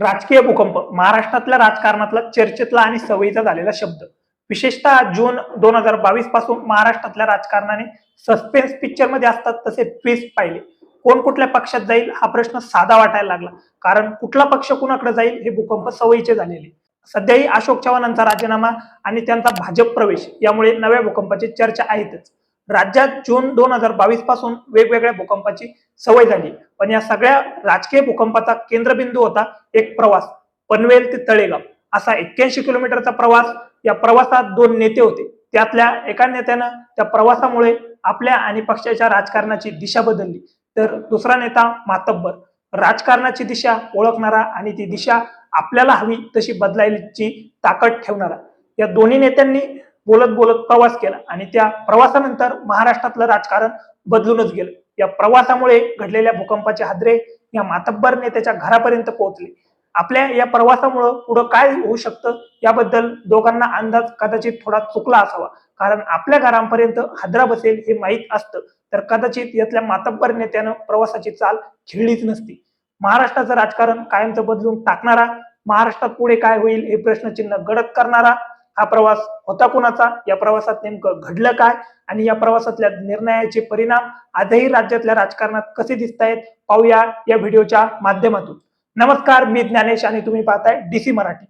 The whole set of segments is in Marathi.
राजकीय भूकंप महाराष्ट्रातल्या राजकारणातला चर्चेतला आणि सवयीचा झालेला शब्द. विशेषतः जून दोन हजार बावीसपासून महाराष्ट्रातल्या राजकारणाने सस्पेन्स पिक्चरमध्ये असतात तसे ट्विस्ट पाहिले. कोण कुठल्या पक्षात जाईल हा प्रश्न साधा वाटायला लागला. कारण कुठला पक्ष कुणाकडे जाईल हे भूकंप सवयीचे झालेले. सध्याही अशोक चव्हाणांचा राजीनामा आणि त्यांचा भाजप प्रवेश यामुळे नव्या भूकंपाची चर्चा आहेतच. राज्यात जून दोन हजार बावीसपासून वेगवेगळ्या भूकंपाची सवय झाली. पण या सगळ्या राजकीय भूकंपाचा केंद्रबिंदू होता एक प्रवास पनवेल ते तळेगाव. असा एक्क्याऐंशी किलोमीटरचा प्रवास या प्रवासात दोन नेते होते. त्यातल्या एका नेत्यानं त्या प्रवासामुळे आपल्या आणि पक्षाच्या राजकारणाची दिशा बदलली. तर दुसरा नेता मातब्बर. राजकारणाची दिशा ओळखणारा आणि ती दिशा आपल्याला हवी तशी बदलायची ताकद ठेवणारा. या दोन्ही नेत्यांनी बोलत बोलत प्रवास केला. आणि त्या प्रवासानंतर महाराष्ट्रातलं राजकारण बदलूनच गेलं. या प्रवासामुळे घडलेल्या भूकंपाचे हादरे या मातब्बर नेत्याच्या घरापर्यंत पोहोचले. आपल्या या प्रवासामुळं पुढं काय होऊ शकतं याबद्दल दोघांना अंदाज कदाचित थोडा चुकला असावा. कारण आपल्या घरापर्यंत हादरा बसेल हे माहीत असतं. तर कदाचित यातल्या मातब्बर नेत्यानं प्रवासाची चाल खेळलीच नसती. महाराष्ट्राचं राजकारण कायमचं बदलून टाकणारा महाराष्ट्रात पुढे काय होईल हे प्रश्नचिन्ह गडद करणारा हा प्रवास होता कुणाचा? या प्रवासात नेमकं घडलं काय? आणि या प्रवासातल्या निर्णयाचे परिणाम आजही राज्यातल्या राजकारणात कसे दिसत आहेत पाहूया या व्हिडिओच्या माध्यमातून. नमस्कार मी ज्ञानेश आणि तुम्ही पाहताय डीसी मराठी.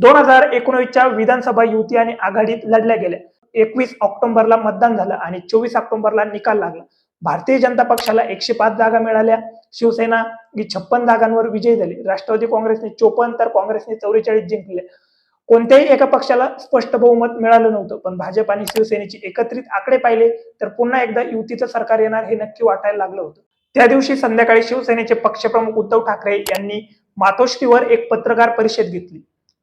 दोन हजार एकोणवीसच्या विधानसभा युती आणि आघाडीत लढल्या गेल्या. एकवीस ऑक्टोबरला मतदान झालं आणि चोवीस ऑक्टोबरला निकाल लागला. भारतीय जनता पक्षाला एकशे पाच जागा मिळाल्या. शिवसेना ही छप्पन जागांवर विजयी झाली. राष्ट्रवादी काँग्रेसने चोपन्न तर काँग्रेसने चौवेचाळीस जिंकले. कोणत्याही एका पक्षाला स्पष्ट बहुमत मिळालं नव्हतं पण भाजप आणि शिवसेनेचे एकत्रित आकडे पाहिले तर पुन्हा एकदा युतीचं सरकार येणार हे नक्की वाटायला लागलं होतं. त्या दिवशी संध्याकाळी शिवसेनेचे पक्षप्रमुख उद्धव ठाकरे यांनी मातोश्रीवर एक पत्रकार परिषद घेतली.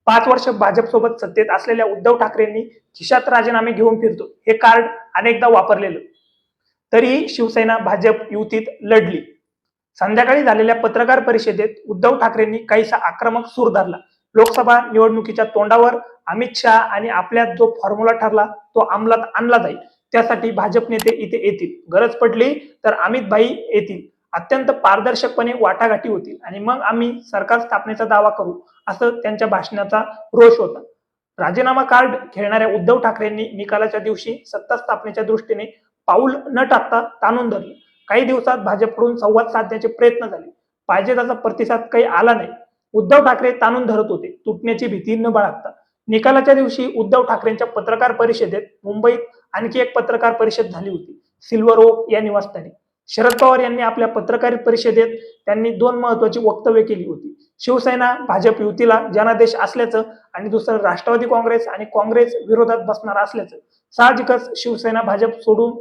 पाच वर्ष भाजपसोबत सत्तेत असलेल्या उद्धव ठाकरेंनी खिशात राजीनामे घेऊन फिरतो हे कार्ड अनेकदा वापरलेलं. तरीही शिवसेना भाजप युतीत लढली. संध्याकाळी झालेल्या पत्रकार परिषदेत उद्धव ठाकरेंनी काहीसा आक्रमक सूर धरला. लोकसभा निवडणुकीच्या तोंडावर अमित शहा आणि आपल्यात जो फॉर्म्युला ठरला तो अंमलात आणला जाईल. त्यासाठी भाजप नेते इथे येतील. गरज पडली तर अमित भाई येतील. अत्यंत पारदर्शकपणे वाटाघाटी होतील. आणि मग आम्ही सरकार स्थापनेचा दावा करू असं त्यांच्या भाषणाचा रोष होता. राजीनामा कार्ड खेळणाऱ्या उद्धव ठाकरेंनी निकालाच्या दिवशी सत्ता स्थापनेच्या दृष्टीने पाऊल न टाकता ताणून धरले. काही दिवसात भाजपकडून संवाद साधण्याचे प्रयत्न झाले. पाहिजे त्याचा प्रतिसाद काही आला नाही. उद्धव ठाकरे ताणून धरत होते. तुटण्याची भीती न बाळगता. निकालाच्या दिवशी उद्धव ठाकरेंच्या पत्रकार परिषदेत मुंबईत आणखी एक पत्रकार परिषद झाली होती. सिल्वर ओक या निवासस्थानी. शरद पवार यांनी आपल्या पत्रकार परिषदेत त्यांनी दोन महत्वाची वक्तव्य केली होती. शिवसेना भाजप युतीला जनादेश असल्याचं आणि दुसरं राष्ट्रवादी काँग्रेस आणि काँग्रेस विरोधात बसणार असल्याचं. साहजिकच शिवसेना भाजप सोडून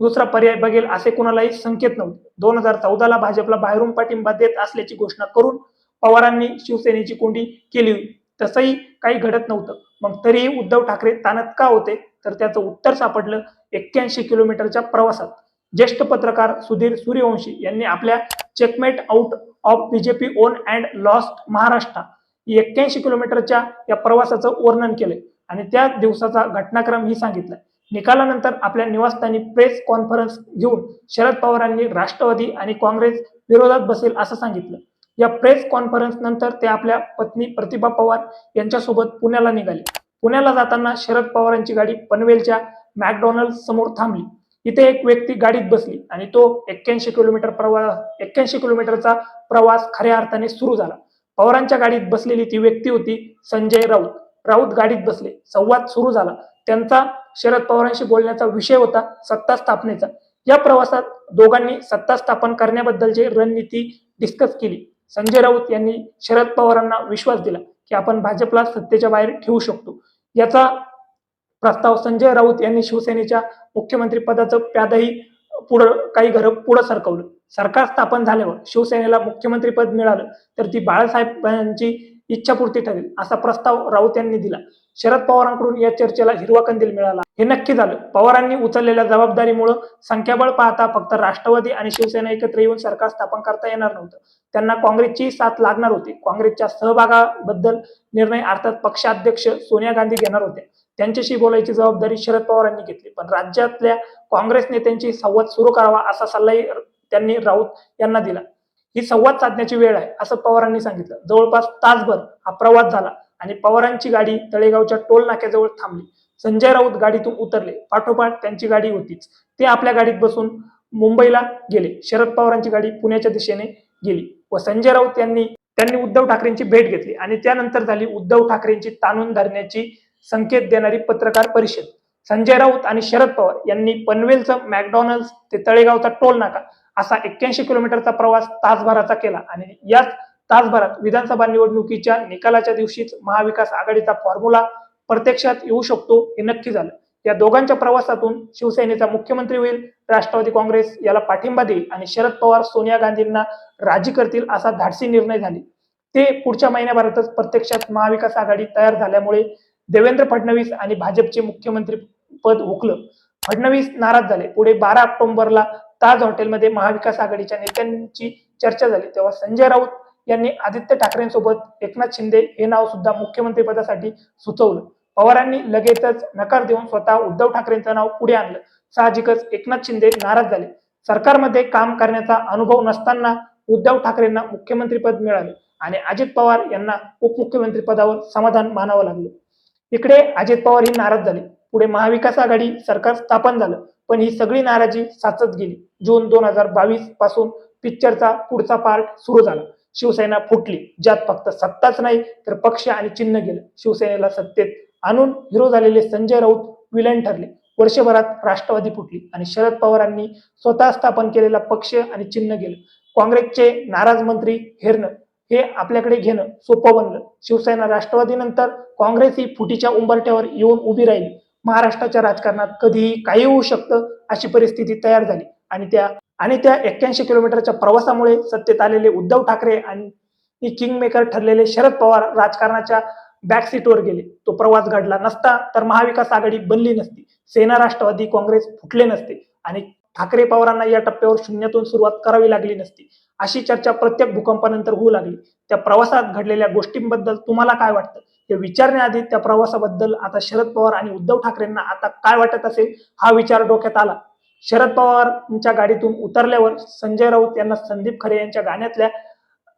दुसरा पर्याय बघेल असे कुणालाही संकेत नव्हते. दोन हजार चौदाला भाजपला बाहेरून पाठिंबा देत असल्याची घोषणा करून पवारांनी शिवसेनेची कोंडी केली. तसंही काही घडत नव्हतं. मग तरीही उद्धव ठाकरे ताणत का होते तर त्याचं उत्तर सापडलं एक्क्याऐंशी किलोमीटरच्या प्रवासात. ज्येष्ठ पत्रकार सुधीर सूर्यवंशी यांनी आपल्या checkmate out of BJP won and lost Maharashtra एक्क्याऐंशी किलोमीटरच्या या प्रवासाचं वर्णन केलंय. आणि त्या दिवसाचा घटनाक्रम ही सांगितलाय निकालानंतर आपल्या निवासस्थानी प्रेस कॉन्फरन्स घेऊन शरद पवारांनी राष्ट्रवादी आणि काँग्रेस विरोधात बसेल असं सांगितलं. या प्रेस कॉन्फरन्स नंतर ते आपल्या पत्नी प्रतिभा पवार यांच्यासोबत पुण्याला निघाले. पुण्याला जाताना शरद पवारांची गाडी पनवेलच्या मॅकडॉनल्ड समोर थांबली. इथे एक व्यक्ती गाडीत बसली आणि तो एक्क्याऐंशी किलोमीटर प्रवास एक्क्याऐंशी किलोमीटरचा प्रवास खऱ्या अर्थाने सुरू झाला. पवारांच्या गाडीत बसलेली ती व्यक्ती होती संजय राऊत. राऊत गाडीत बसले. संवाद सुरू झाला. त्यांचा शरद पवारांशी बोलण्याचा विषय होता सत्ता स्थापनेचा. या प्रवासात दोघांनी सत्ता स्थापन करण्याबद्दलची रणनीती डिस्कस केली. संजय राऊत यांनी शरद पवारांना विश्वास दिला की आपण भाजपला सत्तेच्या बाहेर ठेवू शकतो. याचा प्रस्ताव संजय राऊत यांनी शिवसेनेच्या मुख्यमंत्री पदाचं प्यादही पुढं काही घर पुढं सरकवलं. सरकार स्थापन झाल्यावर शिवसेनेला मुख्यमंत्री पद मिळालं तर ती बाळासाहेबांची इच्छापूर्ती ठरेल असा प्रस्ताव राऊत यांनी दिला. शरद पवारांकडून या चर्चेला हिरवा कंदील मिळाला. हे नक्की झालं. पवारांनी उचललेल्या जबाबदारीमुळे संख्याबळ पाहता फक्त राष्ट्रवादी आणि शिवसेना एकत्र येऊन सरकार स्थापन करता येणार नव्हतं. त्यांना काँग्रेसची साथ लागणार होती. काँग्रेसच्या सहभागाबद्दल निर्णय अर्थात पक्षाध्यक्ष सोनिया गांधी घेणार होत्या त्यांच्याशी बोलायची जबाबदारी शरद पवारांनी घेतली. पण राज्यातल्या काँग्रेस नेत्यांची संवाद सुरू करावा असा सल्लाही त्यांनी राऊत यांना दिला. ही संवाद साधण्याची वेळ आहे असं पवारांनी सांगितलं. जवळपास तासभर हा प्रवास झाला आणि पवारांची गाडी तळेगावच्या टोल नाक्याजवळ थांबली. संजय राऊत गाडीतून उतरले. पाठोपाठ त्यांची गाडी होतीच. ते आपल्या गाडीत बसून मुंबईला गेले. शरद पवारांची गाडी पुण्याच्या दिशेने गेली व संजय राऊत यांनी त्यांनी उद्धव ठाकरेंची भेट घेतली आणि त्यानंतर झाली उद्धव ठाकरेंची ताणून धरण्याची संकेत देणारी पत्रकार परिषद. संजय राऊत आणि शरद पवार यांनी पनवेलचं मॅकडॉनल्ड्स ते तळेगावचा टोल नाका असा एक्क्याऐंशी किलोमीटरचा प्रवास तासभराचा केला. आणि याच तासभरात विधानसभा निवडणुकीच्या निकालाच्या दिवशीच महाविकास आघाडीचा फॉर्म्युला प्रत्यक्षात येऊ शकतो हे नक्की झालं. या दोघांच्या प्रवासातून शिवसेनेचा मुख्यमंत्री होईल राष्ट्रवादी काँग्रेस याला पाठिंबा देईल आणि शरद पवार सोनिया गांधींना राजी करतील असा धाडसी निर्णय झाले. ते पुढच्या महिन्याभरातच प्रत्यक्षात महाविकास आघाडी तयार झाल्यामुळे देवेंद्र फडणवीस आणि भाजपचे मुख्यमंत्री पद हुकलं. फडणवीस नाराज झाले. पुढे बारा ऑक्टोबरला ताज हॉटेलमध्ये महाविकास आघाडीच्या नेत्यांची चर्चा झाली. तेव्हा संजय राऊत यांनी आदित्य ठाकरेंसोबत एकनाथ शिंदे हे नाव सुद्धा मुख्यमंत्रीपदासाठी सुचवलं. पवारांनी लगेचच नकार देऊन स्वतः उद्धव ठाकरेंचं नाव पुढे आणलं. साहजिकच एकनाथ शिंदे नाराज झाले. सरकारमध्ये काम करण्याचा अनुभव नसताना उद्धव ठाकरेंना मुख्यमंत्रीपद मिळाले आणि अजित पवार यांना उपमुख्यमंत्री पदावर समाधान मानावं लागलं. इकडे अजित पवार ही नाराज झाले. पुढे महाविकास आघाडी सरकार स्थापन झालं. पण ही सगळी नाराजी साचत गेली. जून दोन हजार बावीसपासून पिक्चरचा पुढचा पार्ट सुरू झाला. शिवसेना फुटली. ज्यात फक्त सत्ताच नाही तर पक्ष आणि चिन्ह गेलं. शिवसेनेला सत्तेत आणून हिरो झालेले संजय राऊत विलन ठरले. वर्षभरात राष्ट्रवादी फुटली आणि शरद पवारांनी स्वतः स्थापन केलेला पक्ष आणि चिन्ह गेलं. काँग्रेसचे नाराज मंत्री हेरणं हे आपल्याकडे घेणं सोपं बनलं. शिवसेना राष्ट्रवादीनंतर काँग्रेस ही फुटीच्या उंबरठ्यावर येऊन उभी राहिली. महाराष्ट्राच्या राजकारणात कधीही काही होऊ शकतं अशी परिस्थिती तयार झाली. आणि त्या आणि त्या एक्क्याऐंशी किलोमीटरच्या प्रवासामुळे सत्तेत आलेले उद्धव ठाकरे आणि किंग मेकर ठरलेले शरद पवार राजकारणाच्या बॅक सीटवर गेले. तो प्रवास घडला नसता तर महाविकास आघाडी बनली नसती. सेना राष्ट्रवादी काँग्रेस फुटले नसते. आणि ठाकरे पवारांना या टप्प्यावर शून्यातून सुरुवात करावी लागली नसती. अशी चर्चा प्रत्येक भूकंपानंतर होऊ लागली. त्या प्रवासात घडलेल्या गोष्टींबद्दल तुम्हाला काय वाटतं? ते विचारण्याआधी त्या प्रवासाबद्दल आता शरद पवार आणि उद्धव ठाकरेंना आता काय वाटत असेल हा विचार डोक्यात आला. शरद पवारच्या गाडीतून उतरल्यावर संजय राऊत यांना संदीप खरे यांच्या गाण्यातल्या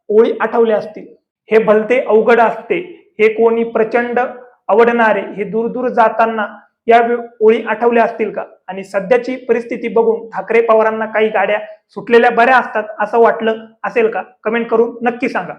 ओळी आठवल्या असतील. हे भलते अवघड असते. हे कोणी प्रचंड आवडणारे हे दूर दूर जाताना या ओळी आठवल्या असतील का? आणि सध्याची परिस्थिती बघून ठाकरे पवारांना काही गाड्या सुटलेल्या बऱ्या असतात असं वाटलं असेल का? कमेंट करून नक्की सांगा.